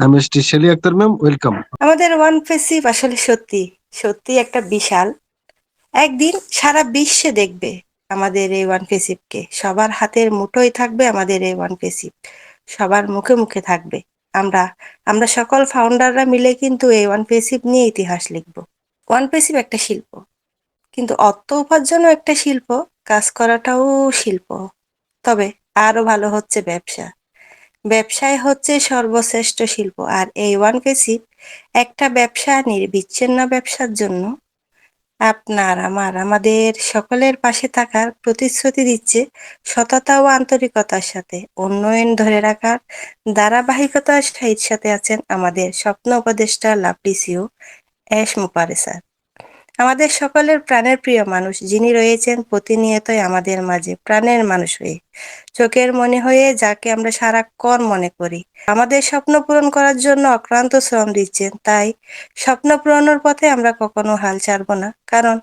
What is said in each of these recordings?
আমি Shelly Akter ma'am, welcome. আমাদের one ফেসিভ আসলে সত্যি সত্যি একটা বিশাল। একদিন সারা বিশ্বে দেখবে আমাদের এই ওয়ান ফেসিভকে সবার হাতের মুঠোয় থাকবে আমাদের এই ওয়ান ফেসিভ সবার মুখে মুখে থাকবে। আমরা আমরা সকল ফাউন্ডাররা মিলে কিন্তু এই ওয়ান ফেসিভ নিয়ে ইতিহাস লিখব। ওয়ান ফেসিভ একটা শিল্প। কিন্তু অর্থ উপার্জনও একটা শিল্প, কাজ করাটাও শিল্প। তবে আরও ভালো হচ্ছে ব্যবসা। ব্যবসায় হচ্ছে সর্বশ্রেষ্ঠ শিল্প। আর এই ওয়ান পেসিভ একটা ব্যবসা নির্বিচ্ছিন্ন ব্যবসার জন্য আপনার, আমার, আমাদের সকলের পাশে থাকার প্রতিশ্রুতি দিচ্ছে সততা ও আন্তরিকতার সাথে। উন্নয়ন ধরে রাখার ধারাবাহিকতার সাথে আছেন আমাদের স্বপ্ন উপদেষ্টা লাভলি সিও অ্যাশ মুপারে স্যার আমাদের সকলের প্রাণের প্রিয় মানুষ যিনি রয়েছেন প্রতিনিয়তই আমাদের মাঝে, প্রাণের মানুষ হয়ে। চোখের মনে হয়ে যাকে আমরা সারাক্ষণ মনে করি। আমাদের স্বপ্ন পূরণ করার জন্য অক্লান্ত শ্রম দিচ্ছেন, তাই স্বপ্ন পূরণের পথে আমরা কখনো হাল ছাড়বো না। কারণ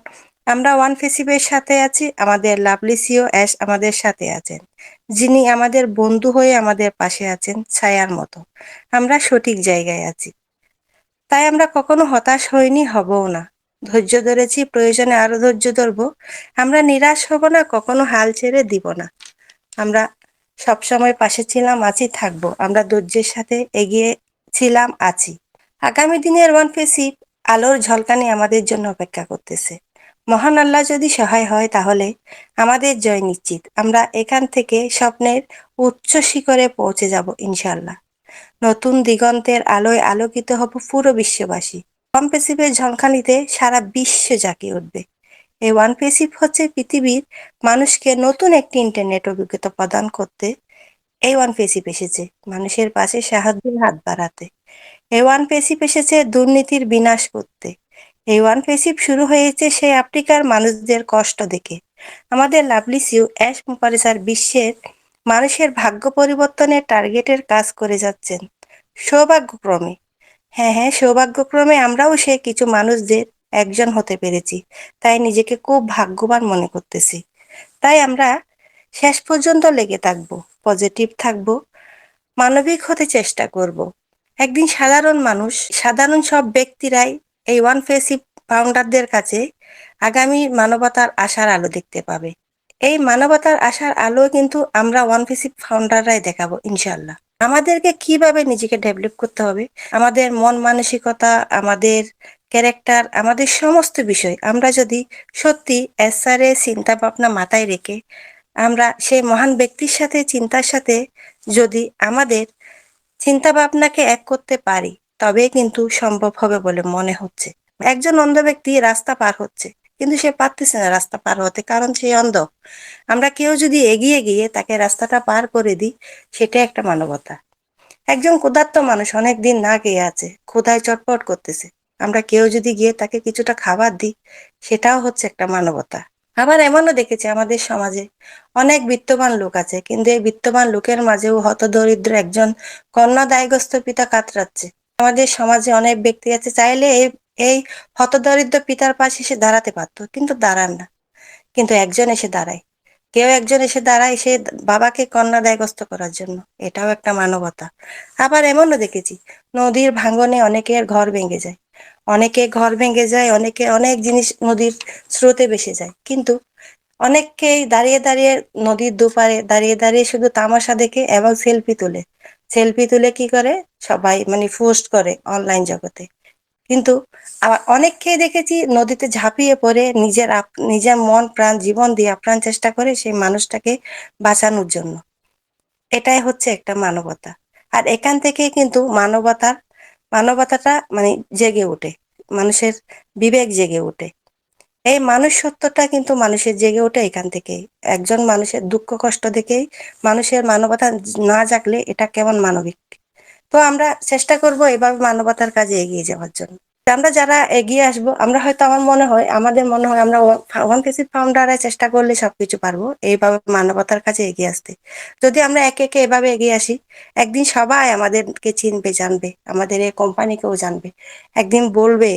আমরা ওয়ান ফেসিভের সাথে আছি, আমাদের লাভলি সিও অ্যাশ আমাদের সাথে আছেন। যিনি আমাদের বন্ধু হয়ে আমাদের পাশে আছেন ছায়ার মতো। আমরা সঠিক জায়গায় আছি। তাই আমরা কখনো হতাশ হইনি, হবও না। ধৈর্য ধরেছি, প্রয়োজনে আরও ধৈর্য ধরবো। আমরা নিরাশ হব না, কখনো হাল ছেড়ে দিব না। আমরা সবসময় পাশে ছিলাম, আছি, থাকব। আমরা ধৈর্যের সাথে এগিয়ে ছিলাম, আছি। আগামী দিনের ওয়ান ফেসিভ আলোর ঝলকানি আমাদের জন্য অপেক্ষা করতেছে। মহান আল্লাহ যদি সহায় হয়, তাহলে আমাদের জয় নিশ্চিত। আমরা এখান থেকে স্বপ্নের উচ্চ শিখরে পৌঁছে যাব ইনশাল্লাহ নতুন দিগন্তের আলোয় আলোকিত হব পুরো বিশ্ববাসী। কম্পেসিভের ঝলকানিতে সারা বিশ্ব জাঁকিয়ে উঠবে। এই ওয়ান পেসিভ হচ্ছে পৃথিবীর মানুষকে নতুন একটি ইন্টারনেট অভিজ্ঞতা প্রদান করতে এই ওয়ান পেসিভ এসেছে, মানুষের পাশে সাহায্যের হাত বাড়াতে। এই ওয়ান পেসিভ এসেছে দুর্নীতির বিনাশ করতে। এই ওয়ান পেসিভ শুরু হয়েছে সেই আফ্রিকার মানুষদের কষ্ট দেখে। আমাদের লাভলি সিউ অ্যাশ মুপারিসার বিশ্বের মানুষের ভাগ্য পরিবর্তনের টার্গেটের কাজ করে যাচ্ছেন সৌভাগ্যক্রমে। হ্যাঁ হ্যাঁ সৌভাগ্যক্রমে আমরাও সে কিছু মানুষদের একজন হতে পেরেছি। তাই নিজেকে খুব ভাগ্যবান মনে করতেছি। তাই আমরা শেষ পর্যন্ত লেগে থাকব পজিটিভ থাকব, মানবিক হতে চেষ্টা করব। একদিন সাধারণ মানুষ, সাধারণ সব ব্যক্তিরাই এই ওয়ান ফেসিভ ফাউন্ডারদের কাছে আগামী মানবতার আশার আলো দেখতে পাবে। এই মানবতার আশার আলো কিন্তু আমরা ওয়ান ফেসিভ ফাউন্ডাররাই দেখাবো ইনশাল্লাহ আমাদেরকে কীভাবে নিজেকে ডেভেলপ করতে হবে? আমাদের মন মানসিকতা, আমাদের ক্যারেক্টার আমাদের সমস্ত বিষয় আমরা যদি সত্যি এসআরে চিন্তা ভাবনা মাথায় রেখে আমরা সেই মহান ব্যক্তির সাথে, চিন্তার সাথে যদি আমাদের চিন্তা ভাবনাকে এক করতে পারি তবে কিন্তু সম্ভব হবে বলে মনে হচ্ছে। একজন অন্ধ ব্যক্তি রাস্তা পার হচ্ছে। কিন্তু সে পারতেছে না রাস্তা পার হতে, কারণ সে অন্ধ। আমরা কেউ যদি এগিয়ে গিয়ে তাকে রাস্তাটা পার করে দিই সেটা একটা মানবতা। একজন ক্ষুধার্ত মানুষ অনেক দিন না গিয়ে আছে, ক্ষুধায় চটপট করতেছে। আমরা কেউ যদি গিয়ে তাকে কিছুটা খাবার দিই, সেটাও হচ্ছে একটা মানবতা। আবার এমনও দেখেছি আমাদের সমাজে, অনেক বিত্তবান লোক আছে, কিন্তু এই বিত্তবান লোকের মাঝেও হতদরিদ্র একজন কন্যা দায়গ্রস্ত পিতা কাতরাচ্ছে। আমাদের সমাজে অনেক ব্যক্তি আছে, চাইলে এই এই হতদরিদ্র পিতার পাশে এসে দাঁড়াতে পারতো, কিন্তু দাঁড়ান না। কিন্তু একজন এসে দাঁড়ায়। কেউ একজন এসে দাঁড়ায় সে বাবাকে কন্যা দায়গ্রস্ত করার জন্য। এটাও একটা মানবতা। আবার এমনও দেখেছি, নদীর ভাঙনে অনেকের ঘর ভেঙে যায়। অনেকে ঘর ভেঙে যায়, অনেকে অনেক জিনিস নদীর স্রোতে বেসে যায়। কিন্তু অনেককেই দাঁড়িয়ে দাঁড়িয়ে নদীর দুপারে দাঁড়িয়ে দাঁড়িয়ে শুধু তামাশা দেখে এবং সেলফি তুলে। সেলফি তুলে কি করে? সবাই মানে পোস্ট করে অনলাইন জগতে। কিন্তু আবার অনেককেই দেখেছি নদীতে ঝাঁপিয়ে পড়ে, নিজের নিজের মন, প্রাণ, জীবন দিয়ে আপ্রাণ চেষ্টা করে সেই মানুষটাকে বাঁচানোর জন্য। এটাই হচ্ছে একটা মানবতা। আর এখান থেকে কিন্তু মানবতার, মানবতাটা মানে জেগে ওঠে, মানুষের বিবেক জেগে ওঠে। এই মানুষ সত্যটা কিন্তু মানুষের জেগে ওঠে এখান থেকেই। একজন মানুষের দুঃখ কষ্ট দেখেই মানুষের মানবতা না জাগলে এটা কেমন মানবিক? তো আমরা চেষ্টা করব এভাবে মানবতার কাজে এগিয়ে যাওয়ার জন্য। আমরা যারা এগিয়ে আসব, আমরা হয়তো আমার মনে হয়, আমাদের মনে হয় আমরা ওয়ান কেসি ফাউন্ডাররা চেষ্টা করলে সবকিছু পারব এইভাবে মানবতার কাছে এগিয়ে আসতে। যদি আমরা একে একে এভাবে এগিয়ে আসি, একদিন সবাই আমাদেরকে চিনবে, জানবে, আমাদের এই কোম্পানিকেও জানবে। একদিন বলবে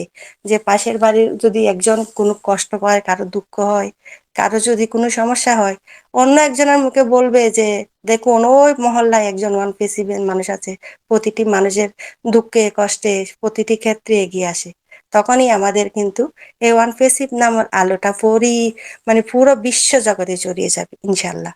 যে পাশের বাড়ির যদি একজন কোনো কষ্ট পায়, কারও দুঃখ হয় কারও যদি কোনো সমস্যা হয়, অন্য একজনের মুখে বলবে যে, দেখুন, ওই মহল্লায় একজন ওয়ান পেসিভের মানুষ আছে, প্রতিটি মানুষের দুঃখে, কষ্টে, প্রতিটি ক্ষেত্রে এগিয়ে আসে। তখনই আমাদের কিন্তু এই ওয়ান পেসিভ নামের আলোটা পরি মানে পুরো বিশ্ব জগতে ছড়িয়ে যাবে ইনশাল্লাহ